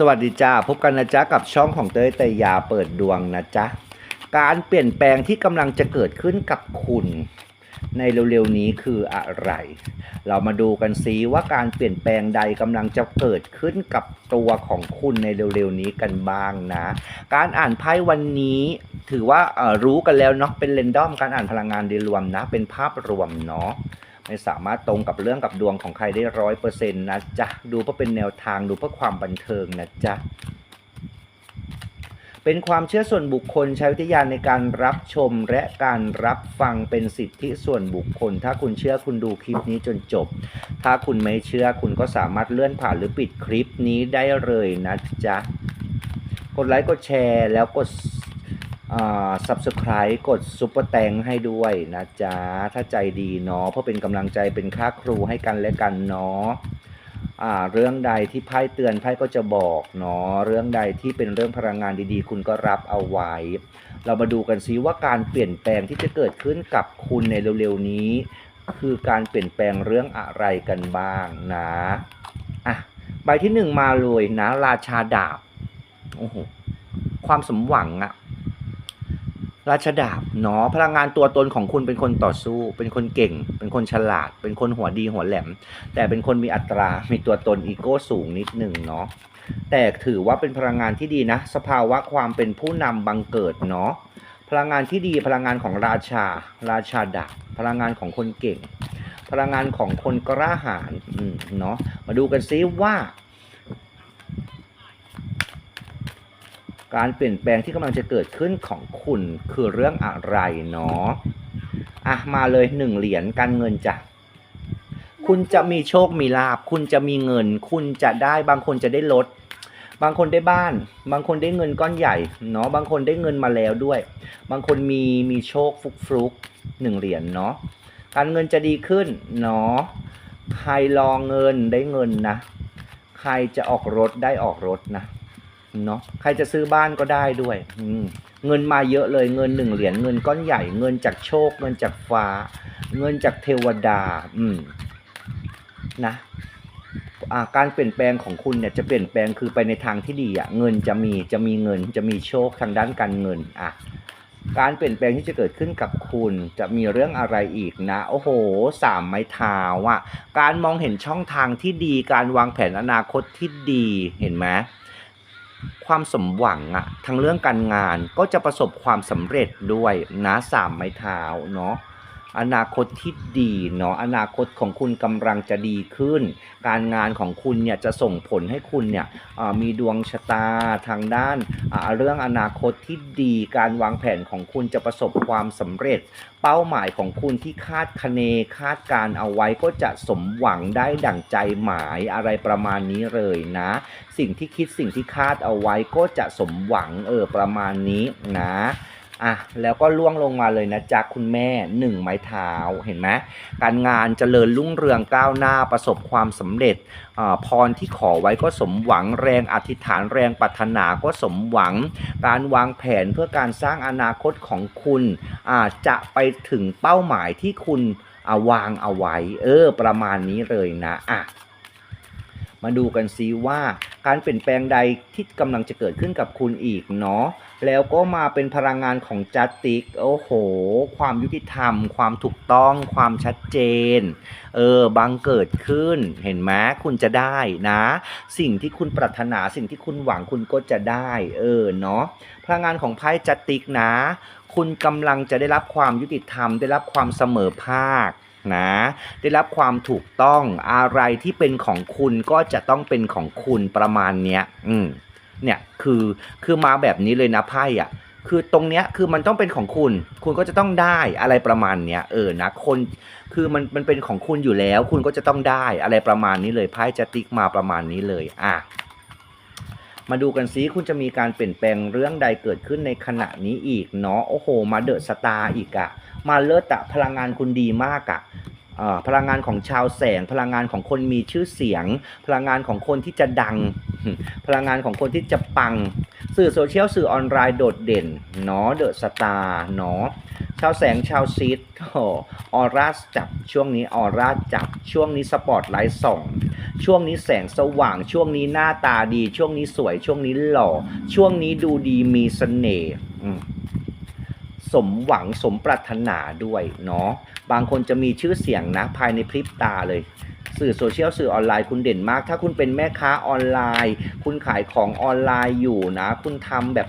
สวัสดีจ้าพบกันนะจ๊ะกับช่องของเต้ยเตยยาเปิดดวงนะจ๊ะการเปลี่ยนแปลงที่กำลังจะเกิดขึ้นกับคุณ ในเร็วๆนี้คืออะไร เรามาดูกันซิว่าการเปลี่ยนแปลงใดกำลังจะเกิดขึ้นกับตัวของคุณในเร็วๆนี้กันบ้างนะ การอ่านไพ่วันนี้ถือว่ารู้กันแล้วเนาะเป็นเรนดอมการอ่านพลังงานโดยรวมนะ เป็นภาพรวมเนาะ ไม่สามารถตรงกับเรื่องกับดวงของใครได้ร้อยเปอร์เซ็นต์นะจ๊ะ ดูเพื่อเป็นแนวทางดูเพื่อความบันเทิงนะจ๊ะ เป็นความเชื่อส่วนบุคคลใช้วิทยาในการรับชมและการรับฟังเป็นสิทธิส่วนบุคคล ถ้าคุณเชื่อคุณดูคลิปนี้จนจบ ถ้าคุณไม่เชื่อคุณก็สามารถเลื่อนผ่านหรือปิดคลิปนี้ได้เลยนะจ๊ะ กดไลค์กดแชร์แล้วกด อ่า subscribe กดซุปเปอร์แตงให้ด้วยนะจ๊ะ ถ้าใจดีเนาะ เพื่อเป็นกำลังใจเป็นค่าครูให้กันและกันเนาะเรื่องใดที่ไพ่เตือนไพ่ก็จะบอกเนาะ เรื่องใดที่เป็นเรื่องพลังงานดีๆ คุณก็รับเอาไว้ เรามาดูกันซิว่าการเปลี่ยนแปลงที่จะเกิดขึ้นกับคุณในเร็วๆนี้ คือการเปลี่ยนแปลงเรื่องอะไรกันบ้างนะอะใบที่หนึ่งมาเลยนะ ราชาดาบ โอ้โห ความสมหวังอะ ราชดาบเนาะพลังงานตัวตนของคุณเป็นคนต่อสู้ เป็นคนเก่ง เป็นคนฉลาด เป็นคนหัวดีหัวแหลม แต่เป็นคนมีอัตรา มีตัวตนอีโก้สูงนิดหนึ่งเนาะแต่ถือว่าเป็นพลังงานที่ดีนะ สภาวะความเป็นผู้นำบังเกิดเนาะพลังงานที่ดีพลังงานของราชา ราชาดาบพลังงานของคนเก่ง พลังงานของคนกล้าหาญอืมเนาะมาดูกันซิว่า การเปลี่ยนแปลงที่กำลังจะเกิดขึ้นของคุณคือเรื่องอะไรเนาะอะมาเลยหนึ่งเหรียญการเงินจ้ะคุณจะมีโชคมีลาบ คุณจะมีเงิน คุณจะได้บางคนจะได้รถบางคนได้บ้าน บางคนได้เงินก้อนใหญ่เนาะบางคนได้เงินมาแล้วด้วย บางคนมีมีโชคฟุกฟลุกหนึ่งเหรียญเนาะการเงินจะดีขึ้นเนาะใครรอเงินได้เงินนะ ใครจะออกรถได้ออกรถนะ เนาะใครจะซื้อบ้านก็ได้ด้วยอืเงินมาเยอะเลยเงินหนึ่งเหรียญเงินก้อนใหญ่ เงินจากโชค เงินจากฟ้า เงินจากเทวดา อืมนะาการเปลี่ยนแปลงของคุณเนี่ยจะเปลี่ยนแปลงคือไปในทางที่ดีอะเงินจะมีจะมีเงินจะมีโชคทางด้านการเงินอะการเปลี่ยนแปลงที่จะเกิดขึ้นกับคุณจะมีเรื่องอะไรอีกนะ โอ้โหสามไม้เท้าอะการมองเห็นช่องทางที่ดี การวางแผนอนาคตที่ดีเห็นไหม ความสมหวังอะทั้งเรื่องการงานก็จะประสบความสำเร็จด้วยนะสามไม้เท้าเนาะ อนาคตที่ดีเนาะอนาคตของคุณกำลังจะดีขึ้น การงานของคุณเนี่ยจะส่งผลให้คุณเนี่ยมีดวงชะตาทางด้านเรื่องอนาคตที่ดีการวางแผนของคุณจะประสบความสำเร็จ เป้าหมายของคุณที่คาดคะเนคาดการเอาไว้ก็จะสมหวังได้ดั่งใจหมายอะไรประมาณนี้เลยนะ สิ่งที่คิดสิ่งที่คาดเอาไว้ก็จะสมหวังเออประมาณนี้นะ อะแล้วก็ล่วงลงมาเลยนะจ๊ะคุณแม่หนึ่งไม้เท้าเห็นไหมการงานเจริญรุ่งเรืองก้าวหน้าประสบความสำเร็จอาพรที่ขอไว้ก็สมหวังแรงอธิษฐานแรงปรารถนาก็สมหวัง การวางแผนเพื่อการสร้างอนาคตของคุณอาจจะไปถึงเป้าหมายที่คุณาวางเอาไว้ เออ ประมาณนี้เลยนะอะมาดูกันซิว่าการเปลี่ยนแปลงใดที่กำลังจะเกิดขึ้นกับคุณอีกเนาะ แล้วก็มาเป็นพลังงานของจัตติกโอ้โห ความยุติธรรม ความถูกต้อง ความชัดเจน เออบังเกิดขึ้น เห็นไหมคุณจะได้นะ สิ่งที่คุณปรารถนาสิ่งที่คุณหวังคุณก็จะได้ เออเนาะพลังงานของไพ่จัตติกนะ คุณกำลังจะได้รับความยุติธรรม ได้รับความเสมอภาคนะได้รับความถูกต้องอะไรที่เป็นของคุณก็จะต้องเป็นของคุณประมาณเนี้ย อืม เนี่ยคือคือมาแบบนี้เลยนะไพ่อะคือตรงเนี้ยคือมันต้องเป็นของคุณ คุณก็จะต้องได้อะไรประมาณเนี้ยเออนะคนคือมันมันเป็นของคุณอยู่แล้ว คุณก็จะต้องได้อะไรประมาณนี้เลยไพ่จะติ๊กมาประมาณนี้เลยอะมาดูกันซิคุณจะมีการเปลี่ยนแปลงเรื่องใดเกิดขึ้นในขณะนี้อีกเนาะโอ้โห มาเดอะสตาร์อีกอะมาเลิศอะพลังงานคุณดีมากอะเอ่อ พลังงานของชาวแสง พลังงานของคนมีชื่อเสียง พลังงานของคนที่จะดัง พลังงานของคนที่จะปัง สื่อโซเชียลสื่อออนไลน์โดดเด่นเนาะเดอะสตาร์เนาะชาวแสงชาวซีดออร่าจับช่วงนี้ออร่าจับช่วงนี้สปอตไลท์ส่องช่วงนี้แสงสว่าง ช่วงนี้หน้าตาดี ช่วงนี้สวย ช่วงนี้หล่อ ช่วงนี้ดูดีมีเสน่ห์สมหวังสมปรารถนาด้วยเนาะ บางคนจะมีชื่อเสียงนะภายในพริบตาเลย สื่อโซเชียลสื่อออนไลน์คุณเด่นมาก ถ้าคุณเป็นแม่ค้าออนไลน์ คุณขายของออนไลน์อยู่นะ คุณทำแบบ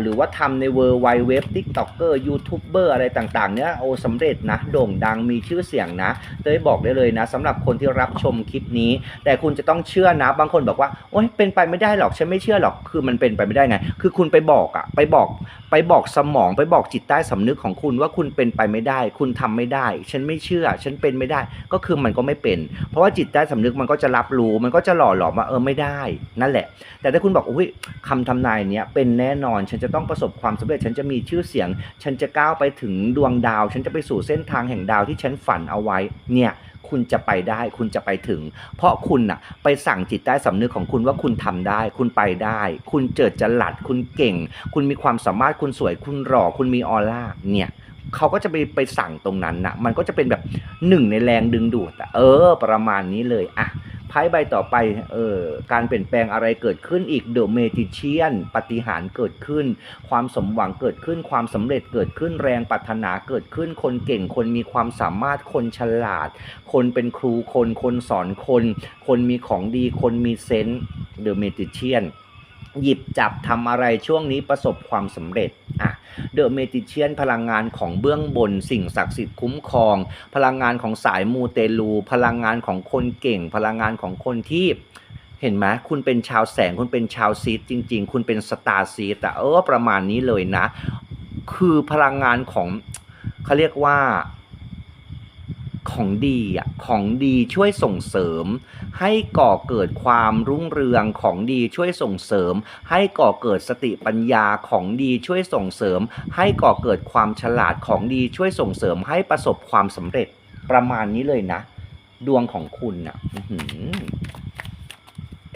หรือว่าทำในเวอร์ไวเว็บทิกต็อกเกอร์ยูทูบเบอร์อะไรต่างๆ เนี้ยโอ้สำเร็จนะ โด่งดังมีชื่อเสียงนะ เต้ยบอกได้เลยนะสำหรับคนที่รับชมคลิปนี้ แต่คุณจะต้องเชื่อนะ บางคนบอกว่า โอ๊ยเป็นไปไม่ได้หรอก ฉันไม่เชื่อหรอก คือมันเป็นไปไม่ได้ไง คือคุณไปบอกอะไปบอก ไปบอกสมอง ไปบอกจิตใต้สำนึกของคุณว่าคุณเป็นไปไม่ได้ คุณทำไม่ได้ ฉันไม่เชื่อ ฉันเป็นไม่ได้ ก็คือมันก็ไม่เป็น เพราะว่าจิตใต้สำนึกมันก็จะรับรู้ มันก็จะหล่อหลอมว่าเออไม่ได้ นั่นแหละ แต่ถ้าคุณบอกอุ้ยคำทำนายเนี้ยเป็นแน่นอนฉันจะต้องประสบความสำเร็จ ฉันจะมีชื่อเสียง ฉันจะก้าวไปถึงดวงดาว ฉันจะไปสู่เส้นทางแห่งดาวที่ฉันฝันเอาไว้ เนี่ยคุณจะไปได้ คุณจะไปถึง เพราะคุณน่ะไปสั่งจิตใต้สำนึกของคุณว่าคุณทำได้ คุณไปได้ คุณเจิดจรัสคุณเก่ง คุณมีความสามารถคุณสวย คุณหล่อคุณมีออร่าเนี่ยเขาก็จะไปไปสั่งตรงนั้นนะมันก็จะเป็นแบบหนึ่งในแรงดึงดูดอะเออ ประมาณนี้เลยอะ ไพ่ใบต่อไปเออการเปลี่ยนแปลงอะไรเกิดขึ้นอีกเดอะเมจิเชียนปฏิหารเกิดขึ้น ความสมหวังเกิดขึ้น ความสำเร็จเกิดขึ้นแรงปรารถนาเกิดขึ้น คนเก่งคนมีความสามารถคนฉลาด คนเป็นครูคนคนสอนคน คนมีของดีคนมีเซนต์เดอะเมจิเชียน หยิบจับทำอะไรช่วงนี้ประสบความสำเร็จอะเดอะเมจิเชียนพลังงานของเบื้องบน สิ่งศักดิ์สิทธิ์คุ้มครอง พลังงานของสายมูเตลู พลังงานของคนเก่ง พลังงานของคนที่เห็นไหมคุณเป็นชาวแสง คุณเป็นชาวซีดจริง ๆ คุณเป็นสตาร์ซีดอะเออประมาณนี้เลยนะ คือพลังงานของเขาเรียกว่า ของดีอะของดีช่วยส่งเสริม ให้ก่อเกิดความรุ่งเรืองของดีช่วยส่งเสริม ให้ก่อเกิดสติปัญญาของดีช่วยส่งเสริม ให้ก่อเกิดความฉลาดของดีช่วยส่งเสริม ให้ประสบความสำเร็จประมาณนี้เลยนะ ดวงของคุณน่ะ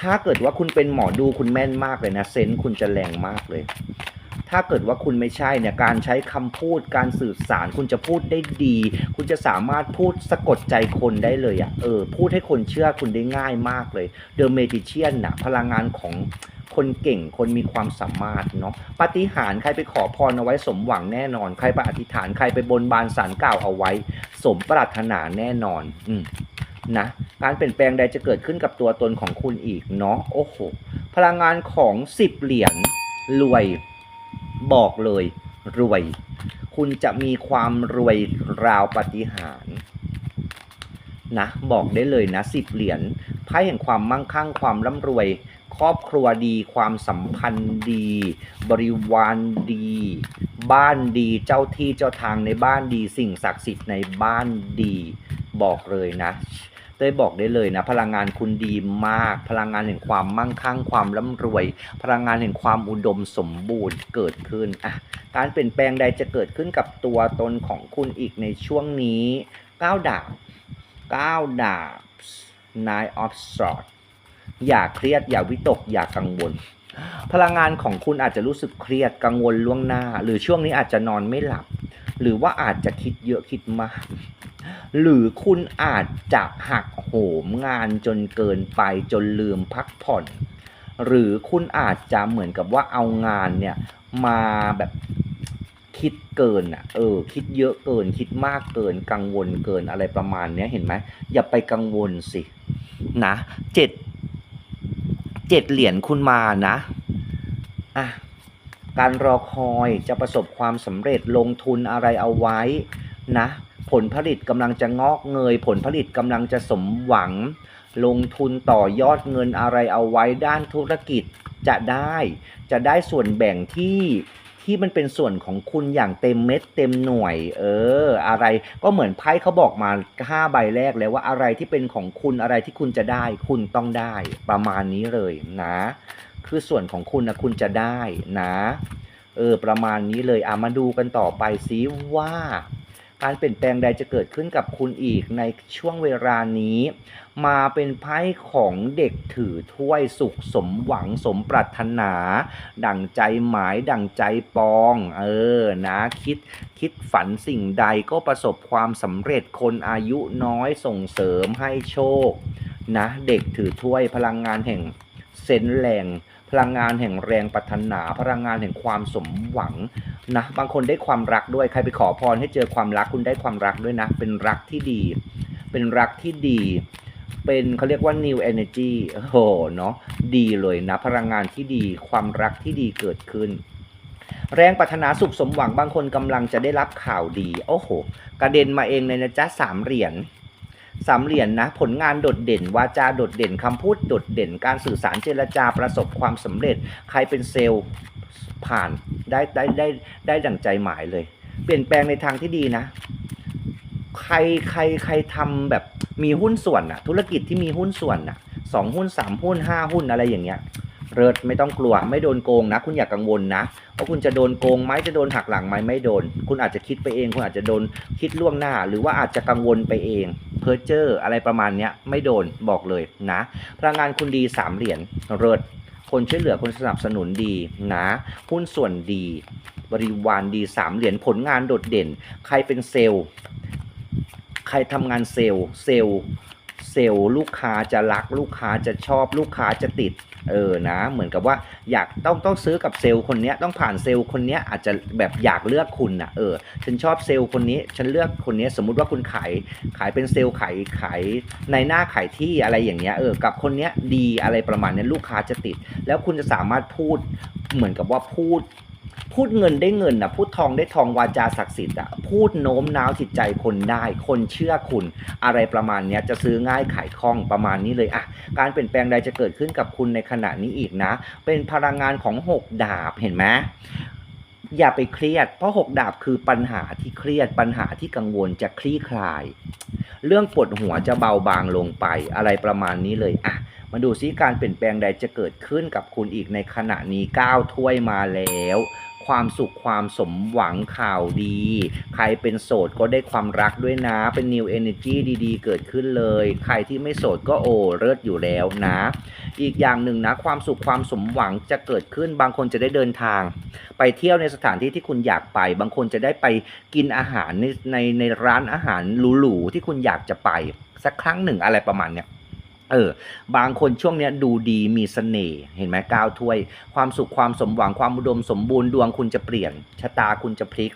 ถ้าเกิดว่าคุณเป็นหมอดูคุณแม่นมากเลยนะเซนส์คุณจะแรงมากเลย ถ้าเกิดว่าคุณไม่ใช่เนี่ยการใช้คำพูดการสื่อสารคุณจะพูดได้ดี คุณจะสามารถพูดสะกดใจคนได้เลยอะ่ะเออพูดให้คนเชื่อคุณได้ง่ายมากเลยเดอะเมจิเชียนน่ะพลังงานของคนเก่งคนมีความสามารถเนาะปฏิหารใครไปขอพรเอาไว้สมหวังแน่นอน ใครไปอธิษฐานใครไปบนบานสารกล่าวเอาไว้ สมปรารถนาแน่นอน อืมนะการเปลี่ยนแปลงใดจะเกิดขึ้นกับตัวตนของคุณอีกเนาะโอ้โหพลังงานของสิบเหรียญรวย บอกเลยรวย คุณจะมีความรวยราวปฏิหารนะบอกได้เลยนะสิบเหรียญไพ่แห่งความมั่งคั่งความร่ำรวย ครอบครัวดี ความสัมพันธ์ดี บริวารดี บ้านดีเจ้าที่เจ้าทางในบ้านดี สิ่งศักดิ์สิทธิ์ในบ้านดี บอกเลยนะ เต้ยบอกได้เลยนะ พลังงานคุณดีมาก พลังงานแห่งความมั่งคั่งความร่ำรวย พลังงานแห่งความอุดมสมบูรณ์เกิดขึ้นอะการเปลี่ยนแปลงใดจะเกิดขึ้นกับตัวตนของคุณอีกในช่วงนี้ก้าวดาบก้าวดาบ nine of swords อย่าเครียดอย่าวิตกอย่ากังวล พลังงานของคุณอาจจะรู้สึกเครียดกังวลล่วงหน้า หรือช่วงนี้อาจจะนอนไม่หลับ หรือว่าอาจจะคิดเยอะคิดมากหรือคุณอาจจะหักโหมงานจนเกินไปจนลืมพักผ่อน หรือคุณอาจจะเหมือนกับว่าเอางานเนี่ยมาแบบคิดเกินอะเออ คิดเยอะเกิน คิดมากเกิน กังวลเกินอะไรประมาณเนี้ยเห็นไหมอย่าไปกังวลสินะเจ็ด จ็ดเหรียญคุณมานะอะการรอคอยจะประสบความสำเร็จลงทุนอะไรเอาไว้นะผลผลิตกำลังจะงอกเงย ผลผลิตกำลังจะสมหวัง ลงทุนต่อยอดเงินอะไรเอาไว้ด้านธุรกิจจะได้ จะได้ส่วนแบ่งที่ ที่มันเป็นส่วนของคุณอย่างเต็มเม็ดเต็มหน่วย เออ อะไรก็เหมือนไพ่เขาบอกมาห้าใบแรกแล้วว่าอะไรที่เป็นของคุณอะไรที่คุณจะได้คุณต้องได้ประมาณนี้เลยนะ คือส่วนของคุณนะคุณจะได้นะ เออ ประมาณนี้เลยอะมาดูกันต่อไปซิว่า การเปลี่ยนแปลงใดจะเกิดขึ้นกับคุณอีกในช่วงเวลานี้ มาเป็นไพ่ของเด็กถือถ้วยสุขสมหวังสมปรารถนา ดั่งใจหมายดั่งใจปอง เออนะคิดคิดฝันสิ่งใดก็ประสบความสำเร็จคนอายุน้อยส่งเสริมให้โชค นะ เด็กถือถ้วยพลังงานแห่งเซนแรง พลังงานแห่งแรงปรารถนา พลังงานแห่งความสมหวังนะบางคนได้ความรักด้วยใครไปขอพรให้เจอความรักคุณได้ความรักด้วยนะ เป็นรักที่ดี เป็นรักที่ดี เป็นเขาเรียกว่า new energy โอ้โหเนาะดีเลยนะ พลังงานที่ดีความรักที่ดีเกิดขึ้นแรงปรารถนาสุขสมหวังบางคนกำลังจะได้รับข่าวดี โอ้โห กระเด็นมาเองเลยนะจ๊ะสามเหรียญ สามเหรียญนะผลงานโดดเด่น วาจาโดดเด่นคำพูดโดดเด่น การสื่อสารเจรจาประสบความสำเร็จ ใครเป็นเซลล์ผ่านได้ได้ได้ได้ดั่งใจหมายเลย เปลี่ยนแปลงในทางที่ดีนะ ใครใครใครทำแบบมีหุ้นส่วนอะธุรกิจที่มีหุ้นส่วนอะสองหุ้นสามหุ้นห้าหุ้นอะไรอย่างเงี้ย เริดไม่ต้องกลัวไม่โดนโกงนะ คุณอย่ากังวลนะว่าคุณจะโดนโกงไหมจะโดนหักหลังไหมไม่โดน คุณอาจจะคิดไปเอง คุณอาจจะโดนคิดล่วงหน้า หรือว่าอาจจะกังวลไปเองเพ้อเจอร์อะไรประมาณเนี้ยไม่โดนบอกเลยนะพลังงานคุณดีสามเหรียญเริดคนช่วยเหลือคนสนับสนุนดีนะหุ้นส่วนดี บริวารดีสามเหรียญผลงานโดดเด่น ใครเป็นเซลล์ ใครทำงานเซลล์ เซลล์เซลล์ลูกค้าจะรักลูกค้าจะชอบลูกค้าจะติด เออนะเหมือนกับว่าอยากต้องต้องซื้อกับเซลล์คนเนี้ยต้องผ่านเซลล์คนเนี้ยอาจจะแบบอยากเลือกคุณนะเออฉันชอบเซลล์คนนี้ฉันเลือกคนนี้สมมุติว่าคุณขายขายเป็นเซลล์ขายขายในหน้าขายที่อะไรอย่างเงี้ยเออกับคนเนี้ยดีอะไรประมาณนี้ลูกค้าจะติด แล้วคุณจะสามารถพูดเหมือนกับว่าพูด พูดเงินได้เงินนะพูดทองได้ทองวาจาศักดิ์สิทธิ์อะพูดโน้มน้าวจิตใจคนได้ คนเชื่อคุณ อะไรประมาณเนี้ยจะซื้อง่ายขายคล่องประมาณนี้เลยอะการเปลี่ยนแปลงใดจะเกิดขึ้นกับคุณในขณะนี้อีกนะ เป็นพลังงานของหกดาบเห็นไหมอย่าไปเครียด เพราะหกดาบคือปัญหาที่เครียดปัญหาที่กังวลจะคลี่คลาย เรื่องปวดหัวจะเบาบางลงไปอะไรประมาณนี้เลยอะ มาดูซิการเปลี่ยนแปลงใดจะเกิดขึ้นกับคุณอีกในขณะนี้9ถ้วยมาแล้ว ความสุขความสมหวังข่าวดี ใครเป็นโสดก็ได้ความรักด้วยนะ เป็น new energy ดีๆ เกิดขึ้นเลย ใครที่ไม่โสดก็โอเลิศอยู่แล้วนะ อีกอย่างหนึ่งนะ ความสุขความสมหวังจะเกิดขึ้น บางคนจะได้เดินทาง ไปเที่ยวในสถานที่ที่คุณอยากไป บางคนจะได้ไปกินอาหารในในในร้านอาหารหรูๆที่คุณอยากจะไป สักครั้งหนึ่งอะไรประมาณเนี้ย เออบางคนช่วงเนี้ยดูดีมีเสน่ห์เห็นไหมก้าวถ้วย ความสุขความสมหวังความอุดมสมบูรณ์ดวงคุณจะเปลี่ยนชะตาคุณจะพลิก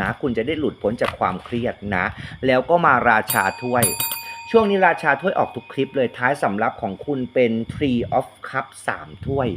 นะคุณจะได้หลุดพ้นจากความเครียดนะ แล้วก็มาราชาถ้วย ช่วงนี้ราชาถ้วยออกทุกคลิปเลยท้ายสำรับของคุณเป็น Tree of Cup 3ถ้วย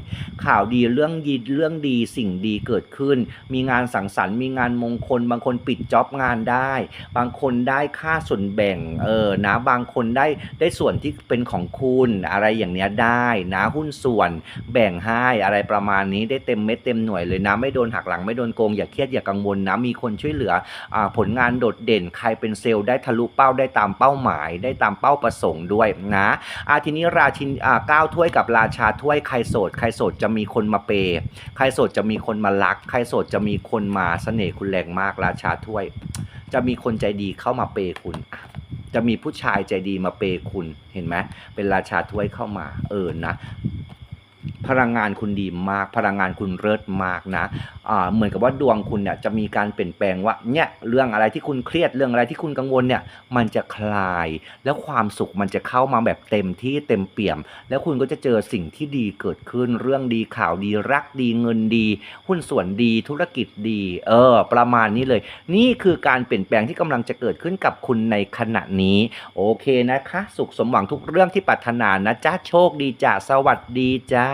ข่าวดีเรื่องดีเรื่องดีสิ่งดีเกิดขึ้น มีงานสังสรรค์มีงานมงคล บางคนปิดจ็อบงานได้ บางคนได้ค่าส่วนแบ่งเออนะบางคนได้ได้ส่วนที่เป็นของคุณอะไรอย่างเนี้ยได้นะหุ้นส่วนแบ่งให้อะไรประมาณนี้ได้เต็มเม็ดเต็มหน่วยเลยนะไม่โดนหักหลังไม่โดนโกงอย่าเครียดอย่ากังวลนะมีคนช่วยเหลืออผลงานโดดเด่นใครเป็นเซลล์ได้ทะลุเป้าได้ตามเป้าหมายได้ตามเป้าประสงค์ด้วยนะอาทีนี้ราชินอ่าเก้าถ้วยกับราชาถ้วยใครโสด ใครโสดจะมีคนมาเปย์ใครโสดจะมีคนมารัก ใครโสดจะมีคนมาเสน่ห์คุณแรงมากราชาถ้วย จะมีคนใจดีเข้ามาเปย์คุณจะมีผู้ชายใจดีมาเปย์คุณเห็นไหมเป็นราชาถ้วยเข้ามาเออนะ พลังงานคุณดีมาก พลังงานคุณเลิศมากนะอ่าเหมือนกับว่าดวงคุณเนี่ยจะมีการเปลี่ยนแปลงว่าเนี่ยเรื่องอะไรที่คุณเครียดเรื่องอะไรที่คุณกังวลเนี่ยมันจะคลาย แล้วความสุขมันจะเข้ามาแบบเต็มที่เต็มเปี่ยม แล้วคุณก็จะเจอสิ่งที่ดีเกิดขึ้นเรื่องดีข่าวดีรักดีเงินดี หุ้นส่วนดีธุรกิจดี เออ ประมาณนี้เลย นี่คือการเปลี่ยนแปลงที่กำลังจะเกิดขึ้นกับคุณในขณะนี้ โอเคนะคะ สุขสมหวังทุกเรื่องที่ปรารถนานะจ้าโชคดีจ้าสวัสดีจ้า